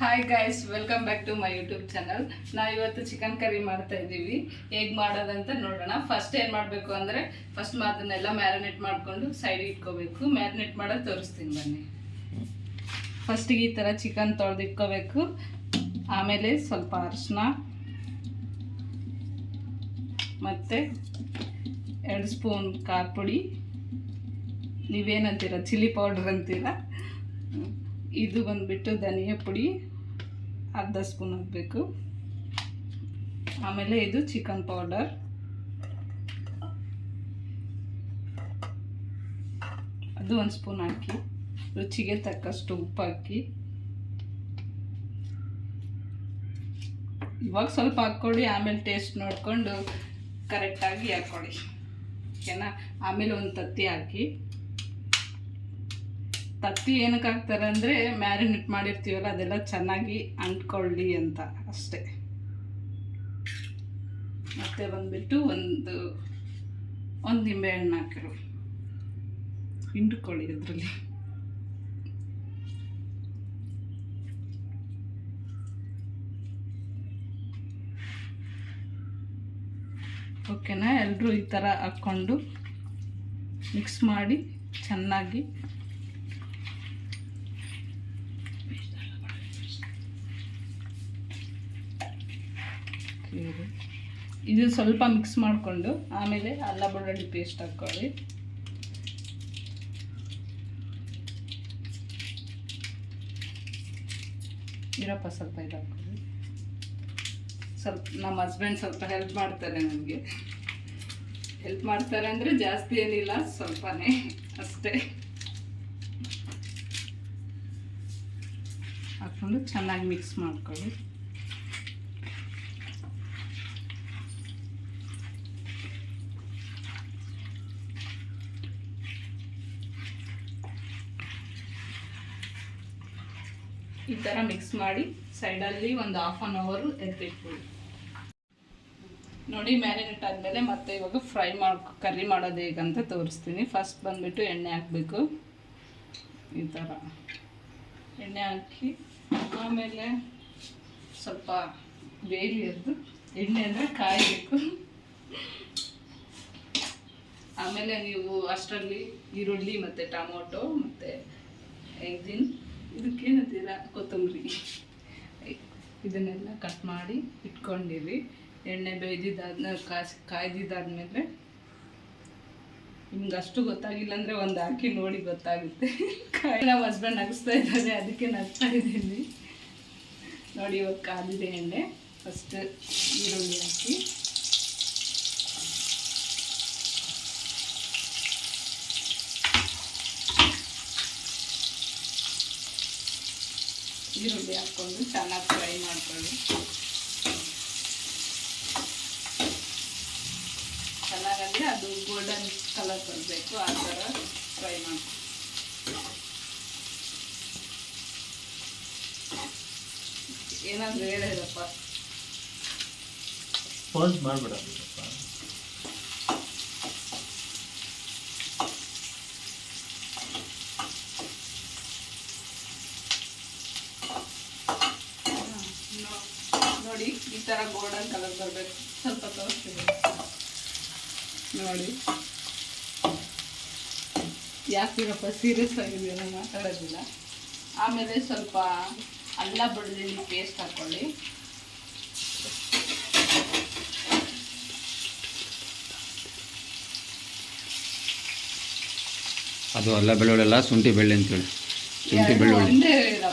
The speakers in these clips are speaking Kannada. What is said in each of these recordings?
Hi guys welcome back to my YouTube channel ನಾವು ಇವತ್ತು ಚಿಕನ್ ಕರಿ ಮಾಡ್ತಾ ಇದ್ದೀವಿ. ಹೇಗೆ ಮಾಡೋದಂತ ನೋಡೋಣ. ಫಸ್ಟ್ ಏನು ಮಾಡಬೇಕು ಅಂದರೆ ಫಸ್ಟ್ ಅದನ್ನೆಲ್ಲ ಮ್ಯಾರಿನೇಟ್ ಮಾಡಿಕೊಂಡು ಸೈಡ್ ಇಟ್ಕೋಬೇಕು. ಮ್ಯಾರಿನೇಟ್ ಮಾಡೋದು ತೋರಿಸ್ತೀನಿ ಬನ್ನಿ. ಫಸ್ಟಿಗೆ ಈ ಥರ ಚಿಕನ್ ತೊಳೆದು ಇಟ್ಕೋಬೇಕು. ಆಮೇಲೆ ಸ್ವಲ್ಪ ಅರಿಶಿನ ಮತ್ತು ಎರಡು ಸ್ಪೂನ್ ಖಾರ ಪುಡಿ. ನೀವೇನಂತೀರ? ಚಿಲ್ಲಿ ಪೌಡ್ರ್ ಅಂತೀರ. ಇದು ಬಂದುಬಿಟ್ಟು ಧನಿಯಾ ಪುಡಿ, ಅರ್ಧ ಸ್ಪೂನ್ ಹಾಕಬೇಕು. ಆಮೇಲೆ ಇದು ಚಿಕನ್ ಪೌಡರ್. ಅದು ಒಂದು ಸ್ಪೂನ್ ಹಾಕಿ, ರುಚಿಗೆ ತಕ್ಕಷ್ಟು ಉಪ್ಪು ಹಾಕಿ. ಇವಾಗ ಸ್ವಲ್ಪ ಹಾಕ್ಕೊಳ್ಳಿ, ಆಮೇಲೆ ಟೇಸ್ಟ್ ನೋಡಿಕೊಂಡು ಕರೆಕ್ಟಾಗಿ ಹಾಕ್ಕೊಳ್ಳಿ. ಓಕೆನಾ? ಆಮೇಲೆ ಒಂದು ತತ್ತಿ ಹಾಕಿ. ತತ್ತಿ ಏನಕ್ಕೆ ಹಾಕ್ತಾರೆ ಅಂದರೆ ಮ್ಯಾರಿನೇಟ್ ಮಾಡಿರ್ತೀವಲ್ಲ, ಅದೆಲ್ಲ ಚೆನ್ನಾಗಿ ಅಂಟ್ಕೊಳ್ಳಿ ಅಂತ ಅಷ್ಟೇ. ಮತ್ತೆ ಬಂದ್ಬಿಟ್ಟು ಒಂದು ಒಂದು ನಿಂಬೆಹಣ್ಣು ಹಾಕಿರು. ಹಿಂಡ್ಕೊಳ್ಳಿ ಅದರಲ್ಲಿ ಓಕೆನಾ? ಎಲ್ಲರೂ ಈ ಥರ ಹಾಕ್ಕೊಂಡು ಮಿಕ್ಸ್ ಮಾಡಿ ಚೆನ್ನಾಗಿ ಇದು. ಸ್ವಲ್ಪ ಮಿಕ್ಸ್ ಮಾಡಿಕೊಂಡು ಆಮೇಲೆ ಅಲ್ಲ ಬೆಳ್ಳುಳ್ಳಿ ಪೇಸ್ಟ್ ಹಾಕ್ಕೊಳ್ಳಿ. ಇರಪ್ಪ, ಸ್ವಲ್ಪ ಇದು ಹಾಕ್ಕೊಳ್ಳಿ. ಸ್ವಲ್ಪ ನಮ್ಮ ಹಸ್ಬೆಂಡ್ ಸ್ವಲ್ಪ ಹೆಲ್ಪ್ ಮಾಡ್ತಾರೆ ನನಗೆ. ಹೆಲ್ಪ್ ಮಾಡ್ತಾರೆ ಅಂದರೆ ಜಾಸ್ತಿ ಏನಿಲ್ಲ, ಸ್ವಲ್ಪನೇ ಅಷ್ಟೇ. ಹಾಕ್ಕೊಂಡು ಚೆನ್ನಾಗಿ ಮಿಕ್ಸ್ ಮಾಡ್ಕೊಳ್ಳಿ. ಈ ಥರ ಮಿಕ್ಸ್ ಮಾಡಿ ಸೈಡಲ್ಲಿ ಒಂದು ಹಾಫ್ ಆನ್ ಅವರು ಎತ್ತಿಟ್ಬಿಡಿ ನೋಡಿ ಮ್ಯಾರಿನೇಟ್ ಆದಮೇಲೆ ಮತ್ತೆ ಇವಾಗ ಫ್ರೈ ಮಾಡಿ ಕರ್ರಿ ಮಾಡೋದು ಹೇಗಂತ ತೋರಿಸ್ತೀನಿ. ಫಸ್ಟ್ ಬಂದುಬಿಟ್ಟು ಎಣ್ಣೆ ಹಾಕಬೇಕು. ಈ ಥರ ಎಣ್ಣೆ ಹಾಕಿ, ಆಮೇಲೆ ಸ್ವಲ್ಪ ಬೇಲಿ ಅದು ಎಣ್ಣೆ ಅಂದರೆ ಕಾಯಬೇಕು. ಆಮೇಲೆ ನೀವು ಅಷ್ಟರಲ್ಲಿ ಈರುಳ್ಳಿ ಮತ್ತು ಟೊಮೊಟೊ ಮತ್ತು ಇದನ್ನ ಇದಕ್ಕೇನಂತೀರ? ಕೊತ್ತಂಬರಿ. ಇದನ್ನೆಲ್ಲ ಕಟ್ ಮಾಡಿ ಇಟ್ಕೊಂಡಿರಿ. ಎಣ್ಣೆ ಬೇಯ್ದಿದ್ದಾದ ಕಾಸಿ ಕಾಯ್ದಿದ್ದಾದ್ಮೇಲೆ ನಿಮ್ಗೆ ಅಷ್ಟು ಗೊತ್ತಾಗಿಲ್ಲ ಅಂದರೆ ಒಂದು ಹಾಕಿ ನೋಡಿ ಗೊತ್ತಾಗುತ್ತೆ. ಕಾಯಿ ನಮ್ಮ ಹಸ್ಬೆಂಡ್ ನಗಿಸ್ತಾ ಇದ್ದಾರೆ ಅದಕ್ಕೆ ನಗ್ತಾ ಇದ್ದೀನಿ. ನೋಡಿ ಇವಾಗ ಕಾದಿದೆ ಎಣ್ಣೆ. ಫಸ್ಟ್ ಈರುಳ್ಳಿ ಹಾಕಿ. ಈರುಳ್ಳಿ ಹಾಕ್ಕೊಂಡು ಚೆನ್ನಾಗಿ ಫ್ರೈ ಮಾಡ್ಕೊಳ್ಳಿ. ಚೆನ್ನಾಗಂದರೆ ಅದು ಗೋಲ್ಡನ್ ಕಲರ್ ಬರಬೇಕು, ಆ ಥರ ಫ್ರೈ ಮಾಡಿ ಏನಾದರೂ ಹೇಳಿರಪ್ಪ ಪಾಸ್ ಮಾಡ್ಬೇಡ ನೋಡಿ ಈ ಥರ ಗೋಲ್ಡನ್ ಕಲರ್ ಬರಬೇಕು. ಸ್ವಲ್ಪ ತೋರಿಸ್ತೀನಿ. ನೋಡಿ. ಯಾಕಿರಪ್ಪ ಸೀರಿಯಸ್ ಆಗಿದೆಯಲ್ಲ ಮಾತಾಡೋದಿಲ್ಲ. ಆಮೇಲೆ ಸ್ವಲ್ಪ ಅಲ್ಲ ಬೆಳ್ಳುಳ್ಳಿ ಪೇಸ್ಟ್ ಹಾಕ್ಕೊಳ್ಳಿ ಅದು ಅಲ್ಲ ಬೆಳ್ಳುಳ್ಳಿ ಅಲ್ಲ ಶುಂಠಿ ಬೆಳ್ಳಿ ಅಂತೇಳಿ. ಶುಂಠಿ ಬೆಳ್ಳುಳ್ಳಿ.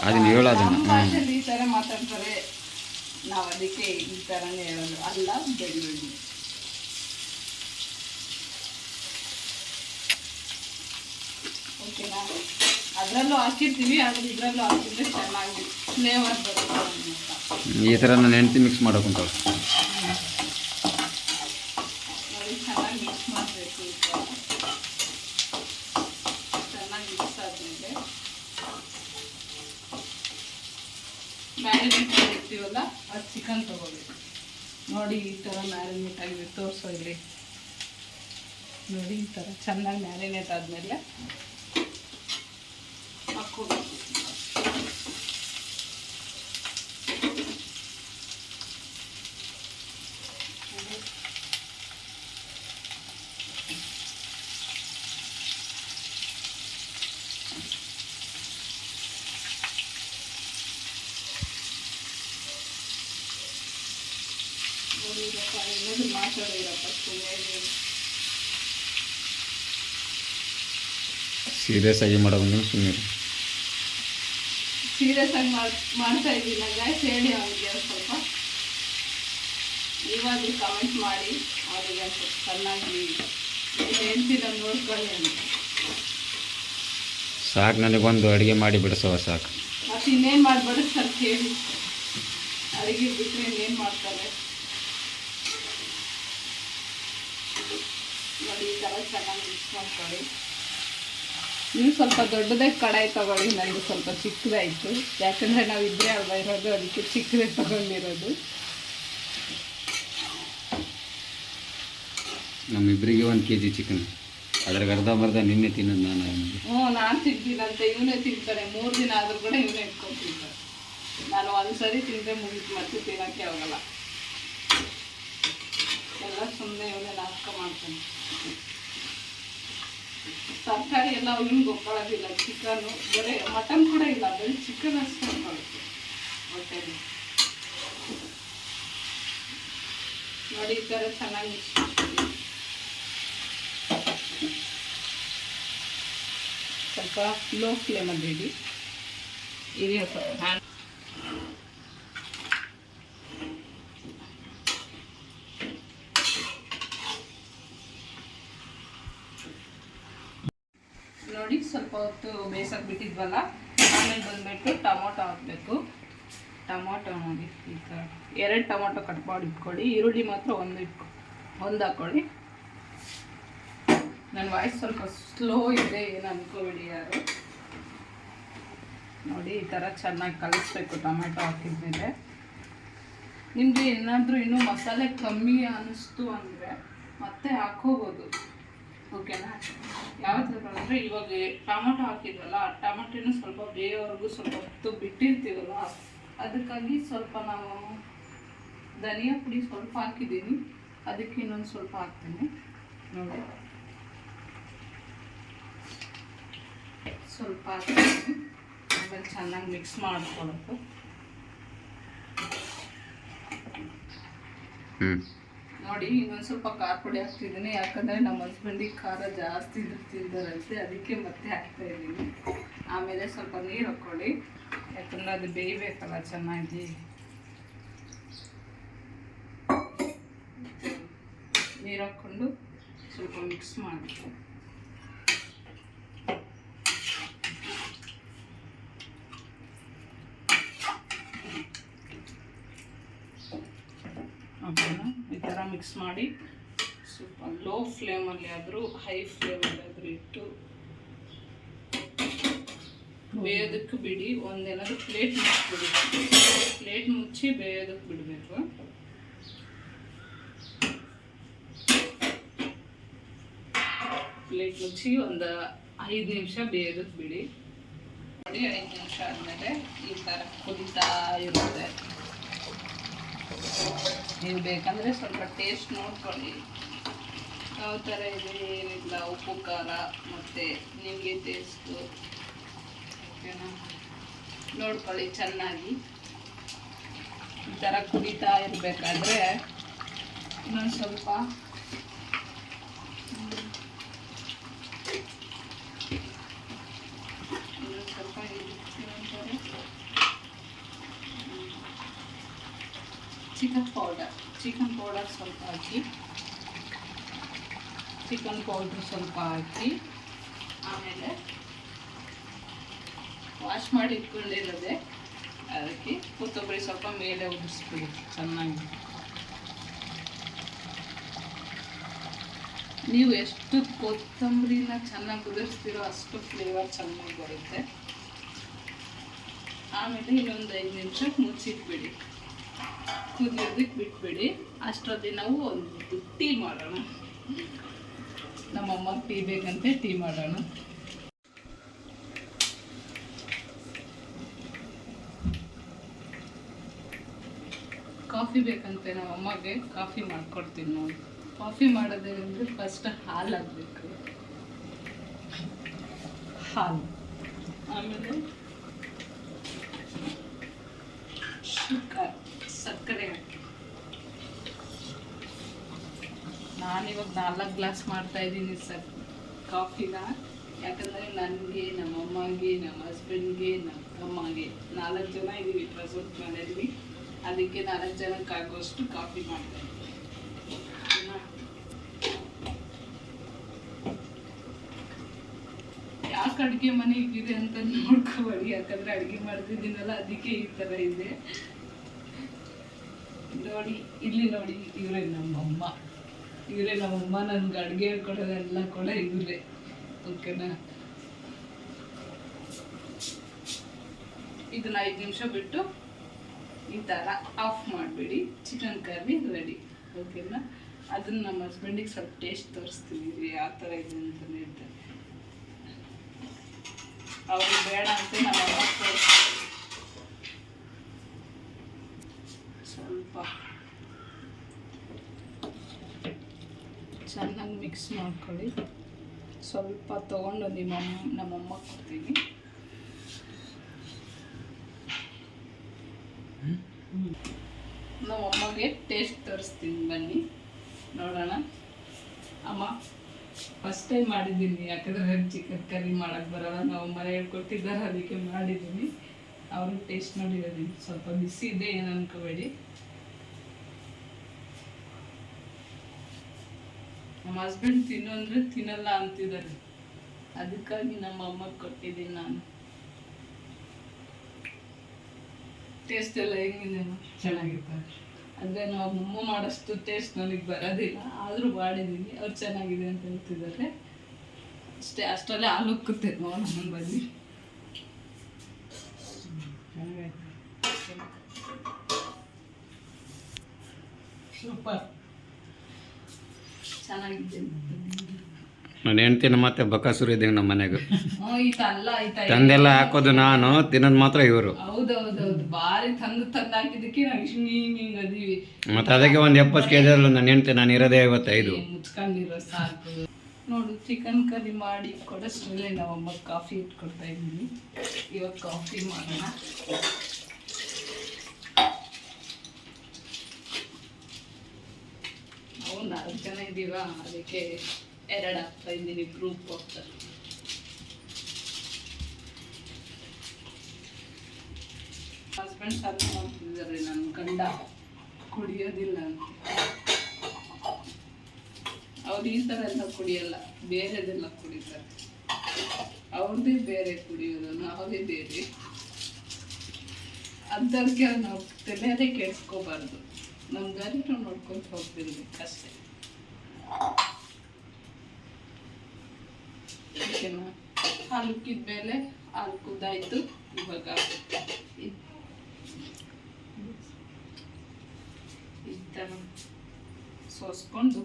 ಅದನ್ನ ಹೇಳೋದನ್ನ, ಈ ಥರ ಮಾತಾಡ್ತಾರೆ. ನಾವು ಅದಕ್ಕೆ ಈ ಥರನೇ ಹೇಳೋದು. ಅಲ್ಲ ಬೆಳ್ಳುಳ್ಳಿ. ಓಕೆನಾ ಅದರಲ್ಲೂ ಹಾಕಿರ್ತೀವಿ ಆದರೆ ಇದರಲ್ಲೂ ಹಾಕಿದ್ರೆ ಚೆನ್ನಾಗಿ ಫ್ಲೇವರ್ ಬರುತ್ತೆ ಈ ಥರ ನಾನು ಹೆಂಡತಿ ಮಿಕ್ಸ್ ಮಾಡೋಕುಂತಾವೆ ನೋಡಿ ಚೆನ್ನಾಗಿ ಮಿಕ್ಸ್ ಮಾಡಬೇಕು ಈ ಥರ ಚೆನ್ನಾಗಿ ಮಿಕ್ಸ್ ಆದಮೇಲೆ ಮ್ಯಾರಿನೇಟ್ ಮಾಡಿರ್ತೀವಲ್ಲ ಅದು ಚಿಕನ್ ತೊಗೋಬೇಕು. ನೋಡಿ ಈ ಥರ ಮ್ಯಾರಿನೇಟ್ ಆಗಿದೆ, ತೋರಿಸೋ ಇಲ್ಲಿ. ನೋಡಿ ಈ ಥರ ಚೆನ್ನಾಗಿ ಮ್ಯಾರಿನೇಟ್ ಆದಮೇಲೆ ಏನಾದ್ರು ಮಾತಾಡಿರಪ್ಪ ಸೀರಿಯಸ್ ಆಗಿ ಮಾಡೋದು ಸುಮ್ಮನೆ ಸೀರಿಯಸ್ ಆಗಿ ಮಾಡ್ ಮಾಡ್ತಾ ಇದ್ದೀನಿ ಗಾಯ್ಸ್ ಹೇಳಿ ಅವನಿಗೆ ಸ್ವಲ್ಪ. ಇವಾಗಲೂ ಕಮೆಂಟ್ ಮಾಡಿ ಅವರಿಗೆ ಸ್ವಲ್ಪ ಚೆನ್ನಾಗಿ ಹೇಳ್ತೀರ ನೋಡ್ಕೊಳ್ಳಿ ಅಂತ. ಸಾಕು ನನಗೊಂದು ಅಡುಗೆ ಮಾಡಿ ಬಿಡಿಸವ ಸಾಕು. ಮತ್ತೆ ಇನ್ನೇನು ಮಾಡಬೇಡ ಸರ್ ಕೇಳಿ. ಅಡುಗೆ ಬಿಟ್ಟರೆ ಇನ್ನೇನು ಮಾಡ್ತಾರೆ ನೋಡಿ ಈ ಥರ ಚೆನ್ನಾಗಿ ಮಿಕ್ಸ್ ಮಾಡ್ಕೊಳ್ಳಿ ನೀವು ಸ್ವಲ್ಪ ದೊಡ್ಡದೇ ಕಡಾಯಿ ತಗೊಳ್ಳಿ ನನಗೆ ಸ್ವಲ್ಪ ಚಿಕ್ಕದಾಯಿತು. ಯಾಕಂದರೆ ನಾವು ಇದ್ರೆ ಅಲ್ವಾ ಇರೋದು ಅದಕ್ಕೆ ಚಿಕ್ಕದೇ ತಗೊಂಡಿರೋದು. ನಮ್ಮಿಬ್ಬರಿಗೆ ಒಂದು ಕೆ ಜಿ ಚಿಕನ್ ಅದ್ರಾಗ ಅರ್ಧಂಬರ್ಧ ನಿನ್ನೆ ತಿನ್ನೋದು ನಾನು ಹ್ಞೂ ನಾನು ತಿಂತೀನಂತೆ. ಇವನೇ ತಿಂತಾನೆ ಮೂರು ದಿನ ಆದರೂ ಕೂಡ ಇವನೇ ಇಟ್ಕೊತಿರ್ತಾರೆ. ನಾನು ಒಂದು ಸರಿ ತಿಂದರೆ ಮುಗಿತು ಮತ್ತೆ ತಿನ್ನೋಕ್ಕೆ ಆಗಲ್ಲ. ಎಲ್ಲ ಸುಮ್ಮನೆ ಇವನೇ ನಾಟಕ ಮಾಡ್ತಾನೆ. ತರಕಾರಿ ಎಲ್ಲ ಇವ್ನಿಗೆ ಒಪ್ಕೊಳ್ಳೋದಿಲ್ಲ ಚಿಕನ್ನು, ಬರೀ ಮಟನ್ ಕೂಡ ಇಲ್ಲ, ಬರೀ ಚಿಕನ್ ಅಷ್ಟೇ ಹಾಕೊಳ್ಳುತ್ತೆ ಹೊಟ್ಟೆಲಿ. ನೋಡಿ, ಈ ಥರ ಚೆನ್ನಾಗಿ ಸ್ವಲ್ಪ ಲೋ ಫ್ಲೇಮಲ್ಲಿ ಇಡಿ. ಇರಿ ಸ್ವಲ್ಪ ಹ್ಯಾಂಡ್ ನೋಡಿ ಸ್ವಲ್ಪ ಹೊತ್ತು ಬೇಯಿಸಕ್ಕೆ ಬಿಟ್ಟಿದ್ವಲ್ಲ, ಆಮೇಲೆ ಬಂದ್ಬಿಟ್ಟು ಟೊಮೊಟೊ ಹಾಕಬೇಕು. ಟೊಮೊಟೊ ನೋಡಿ ಈ ಥರ ಎರಡು ಟೊಮೊಟೊ ಕಟ್ ಮಾಡಿ ಇಟ್ಕೊಳ್ಳಿ. ಈರುಳ್ಳಿ ಮಾತ್ರ ಒಂದು ಇಟ್ಕೊ, ಒಂದು ಹಾಕ್ಕೊಳ್ಳಿ ನನ್ನ ವಾಯ್ಸ್ ಸ್ವಲ್ಪ ಸ್ಲೋ ಇದೆ, ಏನು ಅನ್ಕೋಬೇಡಿ ಯಾರು. ನೋಡಿ, ಈ ಥರ ಚೆನ್ನಾಗಿ ಕಲಿಸ್ಬೇಕು ಟೊಮೆಟೊ ಹಾಕಿದ್ಮೇಲೆ ನಿಮಗೆ ಏನಾದರೂ ಇನ್ನೂ ಮಸಾಲೆ ಕಮ್ಮಿ ಅನ್ನಿಸ್ತು ಅಂದರೆ ಮತ್ತೆ ಹಾಕೋಬೋದು ಓಕೆನಾ ಯಾವ ಥರ ಅಂದರೆ ಇವಾಗ ಟೊಮೊಟೊ ಹಾಕಿದ್ವಲ್ಲ ಟೊಮೊಟೊನೂ ಸ್ವಲ್ಪ ಬೇಯೋವರೆಗೂ ಸ್ವಲ್ಪ ಹೊತ್ತು ಬಿಟ್ಟಿರ್ತೀವಲ್ಲ, ಅದಕ್ಕಾಗಿ ಸ್ವಲ್ಪ ನಾವು ಧನಿಯಾ ಪುಡಿ ಸ್ವಲ್ಪ ಹಾಕಿದ್ದೀನಿ. ಅದಕ್ಕೆ ಇನ್ನೊಂದು ಸ್ವಲ್ಪ ಹಾಕ್ತೀನಿ. ನೋಡಿ. ಸ್ವಲ್ಪ ಹಾಕ್ತೀನಿ. ಆಮೇಲೆ ಚೆನ್ನಾಗಿ ಮಿಕ್ಸ್ ಮಾಡ್ಕೊಳ್ಳೋದು. ಹ್ಞೂ ನೋಡಿ, ಇನ್ನೊಂದು ಸ್ವಲ್ಪ ಖಾರ ಪುಡಿ ಹಾಕ್ತಿದ್ದೀನಿ. ಯಾಕಂದರೆ ನಮ್ಮ ಹಸ್ಬೆಂಡಿಗೆ ಖಾರ ಜಾಸ್ತಿ ತಿಂತಾರಂತೆ ಅದಕ್ಕೆ ಮತ್ತೆ ಹಾಕ್ತಾ ಇದ್ದೀನಿ. ಆಮೇಲೆ ಸ್ವಲ್ಪ ನೀರು ಹಾಕ್ಕೊಳ್ಳಿ. ಯಾಕಂದರೆ ಅದು ಬೇಯಬೇಕಲ್ಲ, ಚೆನ್ನಾಗಿ. ನೀರು ಹಾಕ್ಕೊಂಡು ಸ್ವಲ್ಪ ಮಿಕ್ಸ್ ಮಾಡಿ ಓಕೆನಾ ಈ ಥರ ಮಿಕ್ಸ್ ಮಾಡಿ ಸ್ವಲ್ಪ ಲೋ ಫ್ಲೇಮಲ್ಲಿ ಆದರೂ ಹೈ ಫ್ಲೇಮಲ್ಲಿ ಆದರೂ ಇಟ್ಟು ಬೇಯೋದಕ್ಕೆ ಬಿಡಿ. ಒಂದೇನಾದ್ರು ಪ್ಲೇಟ್ ಮುಚ್ಚಿಬಿಡಿ. ಪ್ಲೇಟ್ ಮುಚ್ಚಿ ಬೇಯೋದಕ್ಕೆ ಬಿಡಬೇಕು. ಪ್ಲೇಟ್ ಮುಚ್ಚಿ ಒಂದು ಐದು ನಿಮಿಷ ಬೇಯೋದಕ್ಕೆ ಬಿಡಿ. ನೋಡಿ ಐದು ನಿಮಿಷ ಆದಮೇಲೆ ಈ ಥರ ಕುದಿತಾ ಇರುತ್ತೆ. ನೀವು ಬೇಕಂದರೆ ಸ್ವಲ್ಪ ಟೇಸ್ಟ್ ನೋಡ್ಕೊಳ್ಳಿ. ಯಾವ ಥರ ಇದೆ, ಏನಿಲ್ಲ, ಉಪ್ಪು, ಖಾರ, ಮತ್ತು ನಿಮಗೆ ಟೇಸ್ಟು ಓಕೆನಾ ನೋಡ್ಕೊಳ್ಳಿ ಚೆನ್ನಾಗಿ. ಈ ಥರ ಕುಡಿತಾ ಇರಬೇಕಾದ್ರೆ ಇನ್ನೊಂದು ಸ್ವಲ್ಪ ಹ್ಮ್, ಇನ್ನೊಂದು ಸ್ವಲ್ಪ ಇದಕ್ಕೆ ಏನಂತಾರೆ ಚಿಕನ್ ಪೌಡರ್ ಚಿಕನ್ ಪೌಡರ್ ಸ್ವಲ್ಪ ಹಾಕಿ. ಚಿಕನ್ ಪೌಡ್ರ್ ಸ್ವಲ್ಪ ಹಾಕಿ. ಆಮೇಲೆ ವಾಶ್ ಮಾಡಿ ಇಟ್ಕೊಂಡಿರೋದೆ. ಅದಕ್ಕೆ ಕೊತ್ತಂಬರಿ ಸ್ವಲ್ಪ ಮೇಲೆ ಉದಿಸ್ಬಿಡಿ ಚೆನ್ನಾಗಿ. ನೀವು ಎಷ್ಟು ಕೊತ್ತಂಬರಿನ ಚೆನ್ನಾಗಿ ಕುದಿಸ್ತೀರೋ ಅಷ್ಟು ಫ್ಲೇವರ್ ಚೆನ್ನಾಗಿ ಬರುತ್ತೆ. ಆಮೇಲೆ ಇನ್ನೊಂದು ಐದು ನಿಮಿಷ ಮುಚ್ಚಿಟ್ಬಿಡಿ. ಕುದಿಯೋದಕ್ಕೆ ಬಿಟ್ಬಿಡಿ? ಅಷ್ಟೊತ್ತಿಗೆ ನಾವು ಒಂದು ಟೀ ಮಾಡೋಣ. ನಮ್ಮಮ್ಮ ಟೀ ಬೇಕಂತೆ ಟೀ ಮಾಡೋಣ. ಕಾಫಿ ಬೇಕಂತೆ ನಮ್ಮ ಅಮ್ಮಗೆ ಕಾಫಿ ಮಾಡ್ಕೊಡ್ತೀನಿ ನಾವು ಕಾಫಿ ಮಾಡೋದೇನಂದ್ರೆ ಫಸ್ಟ್ ಹಾಲು ಹಾಕಬೇಕು ಹಾಲು. ಆಮೇಲೆ ನಾನಿವಾಗ ನಾಲ್ಕು ಗ್ಲಾಸ್ ಮಾಡ್ತಾ ಇದ್ದೀನಿ ಸರ್. ಕಾಫಿನ. ಯಾಕಂದರೆ ನನಗೆ, ನಮ್ಮ ಅಮ್ಮಗೆ, ನಮ್ಮ ಹಸ್ಬೆಂಡ್ಗೆ ನಮ್ಮ ಅಮ್ಮಗೆ ನಾಲ್ಕು ಜನ ಇದ್ದೀವಿ ಪ್ರೆಸೆಂಟ್ ಮನೆಯಲ್ಲಿ. ಅದಕ್ಕೆ ನಾಲ್ಕು ಜನಕ್ಕೆ ಆಗುವಷ್ಟು ಕಾಫಿ ಮಾಡ್ತಾ ಇದ್ದೀನಿ. ಯಾಕೆ ಅಡುಗೆ ಮನೆ ಇದೆ ಅಂತ ನೋಡ್ಕೊಬೇಡಿ ಯಾಕಂದರೆ ಅಡುಗೆ ಮಾಡ್ತಿದ್ದೀನಲ್ಲ, ಅದಕ್ಕೆ ಈ ಥರ ಇದೆ. ನೋಡಿ, ಇಲ್ಲಿ ನೋಡಿ, ಇವರೇ ನಮ್ಮಮ್ಮ ಇವರೇ ನಮ್ಮಮ್ಮ ನನ್ಗೆ ಅಡುಗೆ ಕೊಡೋದೆಲ್ಲ ಕೂಡ ಇವರೇ. ಓಕೆನಾ? ಇದನ್ನ ಐದು ನಿಮಿಷ ಬಿಟ್ಟು ಈ ಥರ ಆಫ್ ಮಾಡಿಬಿಡಿ, ಚಿಕನ್ ಕರ್ರಿ ರೆಡಿ ಓಕೆನಾ? ಅದನ್ನ ನಮ್ಮ ಹಸ್ಬೆಂಡಿಗೆ ಸ್ವಲ್ಪ ಟೇಸ್ಟ್ ತೋರಿಸ್ತೀನಿ ಇದು ಯಾವ ಥರ ಇದೆ ಅಂತ ಹೇಳ್ತಾರೆ. ಅವ್ರಿಗೆ ಬೇಡ ಅಂತ ನಮ್ಮ ಸ್ವಲ್ಪ. ಚೆನ್ನಾಗಿ ಮಿಕ್ಸ್ ಮಾಡ್ಕೊಳ್ಳಿ. ಸ್ವಲ್ಪ ತೊಗೊಂಡು ನಿಮ್ಮ ನಮ್ಮಮ್ಮ ಕೊಡ್ತೀನಿ. ನಮ್ಮ ಅಮ್ಮಗೆ ಟೇಸ್ಟ್ ತೋರಿಸ್ತೀನಿ ಬನ್ನಿ. ನೋಡೋಣ. ಅಮ್ಮ ಫಸ್ಟ್ ಟೈಮ್ ಮಾಡಿದ್ದೀನಿ. ಯಾಕಂದ್ರೆ ಚಿಕನ್ ಕರಿ ಮಾಡೋಕ್ಕೆ ಬರೋಲ್ಲ. ನಾವು ಮನೆ ಹೇಳ್ಕೊಟ್ಟಿದ್ದಾರೆ ಅದಕ್ಕೆ ಮಾಡಿದ್ದೀನಿ. ಅವ್ರಿಗೆ ಟೇಸ್ಟ್ ನೋಡಿರೋದೀನಿ ಸ್ವಲ್ಪ ಬಿಸಿ ಇದೆ ಏನು ಅನ್ಕೋಬೇಡಿ. ನಮ್ಮ ಹಸ್ಬೆಂಡ್ ತಿನ್ನು ಅಂದರೆ ತಿನ್ನಲ್ಲ ಅಂತಿದ್ದಾರೆ. ಅದಕ್ಕಾಗಿ ನಮ್ಮ ಅಮ್ಮಗೆ ಕೊಟ್ಟಿದ್ದೀನಿ ನಾನು. ಟೇಸ್ಟ್ ಎಲ್ಲ ಹೆಂಗಿದೆ? ಚೆನ್ನಾಗಿರ್ತಾರೆ ಅಂದರೆ ನಾವು ಅಮ್ಮ ಮಾಡೋಷ್ಟು ಟೇಸ್ಟ್ ನನಗೆ ಬರೋದಿಲ್ಲ ಆದರೂ ಮಾಡಿದ್ದೀನಿ ಅವ್ರು ಚೆನ್ನಾಗಿದೆ ಅಂತ ಹೇಳ್ತಿದ್ದಾರೆ. ಅಷ್ಟೇ ಅಷ್ಟರಲ್ಲೇ ಹಾಲು ಉಕ್ಕುತ್ತೆ ನೋಡೋಣ ಬನ್ನಿ ಸೂಪರ್. ನನ್ನ ಹೆಂಡ್ತಿನ ಮತ್ತೆ ಬಕಾಸುರ ಇದ್ದೀವಿ ನಮ್ಮ ಮನೆಗೆ. ಅಲ್ಲ ತಂದೆಲ್ಲ ಹಾಕೋದು ನಾನು ತಿನ್ನೋದು ಮಾತ್ರ ಇವರು. ಹೌದೌದೌದು ಹೌದು ತಂದು ತಂದು ಹಾಕಿದ್ದಕ್ಕೆ ನಾವು ಹಿಂಗೆ ಹಿಂಗೆ ಹಿಂಗೆ ಅದೀವಿ ಮತ್ತು ಅದಕ್ಕೆ ಒಂದು ಎಪ್ಪತ್ತು ಕೆ ಜಿ ನನ್ನ ಹೆಂಡ್ತಿ ನಾನು ಇರೋದೇ ಐವತ್ತೈದು. ಮುಚ್ಕೊಂಡಿರೋ ಸಾಕು. ನೋಡು ಚಿಕನ್ ಕರಿ ಮಾಡಿ ಕೊಡೋಷ್ಟ್ರಲ್ಲೇ ನಾವು ಅಮ್ಮ ಕಾಫಿ ಇಟ್ಕೊಡ್ತಾ ಇದ್ದೀನಿ ಇವಾಗ ಕಾಫಿ ಮಾಡೋಣ ನಾವು ನಾಲ್ಕು ಜನ ಇದ್ದೀವ ಅದಕ್ಕೆ ಎರಡು ಹಾಕ್ತಾ ಇದ್ದೀನಿ ಗ್ರೂಪ್ ಹೋಗ್ತಾರೆ. ಹಸ್ಬೆಂಡ್ ಸರ್ವ್ ಮಾಡ್ತಿದ್ದಾರೆ ನನ್ನ ಗಂಡ ಕುಡಿಯೋದಿಲ್ಲ ಅಂತ. ಅವ್ರು ಈ ಥರ ಎಲ್ಲ ಕುಡಿಯಲ್ಲ, ಬೇರೆದೆಲ್ಲ ಕುಡಿತಾರೆ. ಅವ್ರದ್ದೇ ಬೇರೆ ಕುಡಿಯೋದು, ನಾವೇ ಬೇರೆ. ಅಂಥವ್ರಿಗೆ ನಾವು ತಲೆಯದೇ ಕೆಡ್ಸ್ಕೋಬಾರ್ದು. ನಮ್ಮ ದಾರಿ ನಾವು ನೋಡ್ಕೊಂಡು ಹೋಗ್ತಿರ್ಬೇಕು ಅಷ್ಟೇ. ಓಕೆನಾ ಹಾಲು ಉಕ್ಕಿದ್ಮೇಲೆ ಹಾಲು ಕುದ್ದಾಯ್ತು, ಇವಾಗ ಈ ಥರ ಸೋಸ್ಕೊಂಡು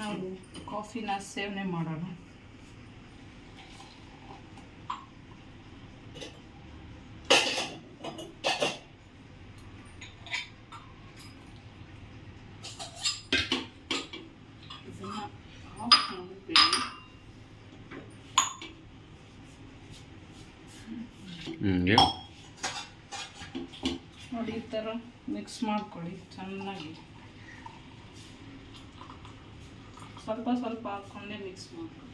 ನಾವು ಕಾಫಿನ ಸೇವನೆ ಮಾಡೋಣ ಇದನ್ನ ಆಫ್ ಮಾಡಿಬಿಡಿ ಹ್ಞೂ ನೋಡಿ, ಈ ಥರ ಮಿಕ್ಸ್ ಮಾಡ್ಕೊಳ್ಳಿ, ಚೆನ್ನಾಗಿ. ಸ್ವಲ್ಪ ಸ್ವಲ್ಪ ಹಾಕ್ಕೊಂಡೆ ಮಿಕ್ಸ್ ಮಾಡ್ಕೊಳ್ಳಿ.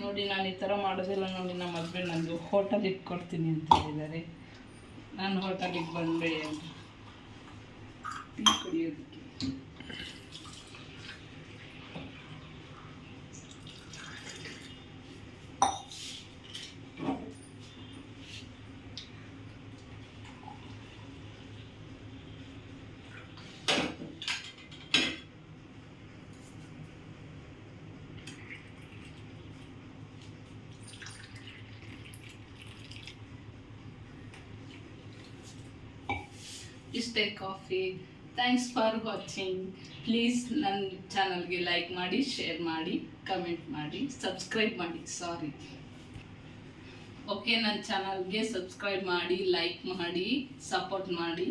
ನೋಡಿ, ನಾನು ಈ ಥರ ಮಾಡೋದಿಲ್ಲ ನೋಡಿ, ನಮ್ಮ ಹಸ್ಬೆಂಡ್ ನಂದು ಹೋಟೆಲ್ ಇಟ್ಕೊಡ್ತೀನಿ ಅಂತ ಹೇಳಿದ್ದಾರೆ. ನಾನು ಹೋಟೆಲಿಗೆ ಬಂದ್ಬೇಡಿ ಅಂತ. ಟೀ ಕುಡಿಯೋದಕ್ಕೆ. ಇಷ್ಟೇ coffee. Thanks for watching please ನನ್ನ ಚಾನಲ್ಗೆ ಲೈಕ್ ಮಾಡಿ ಶೇರ್ ಮಾಡಿ ಕಮೆಂಟ್ ಮಾಡಿ ಸಬ್ಸ್ಕ್ರೈಬ್ ಮಾಡಿ. ಸಾರಿ ಓಕೆ ನನ್ನ ಚಾನಲ್ಗೆ ಸಬ್ಸ್ಕ್ರೈಬ್ ಮಾಡಿ ಲೈಕ್ ಮಾಡಿ ಸಪೋರ್ಟ್ ಮಾಡಿ.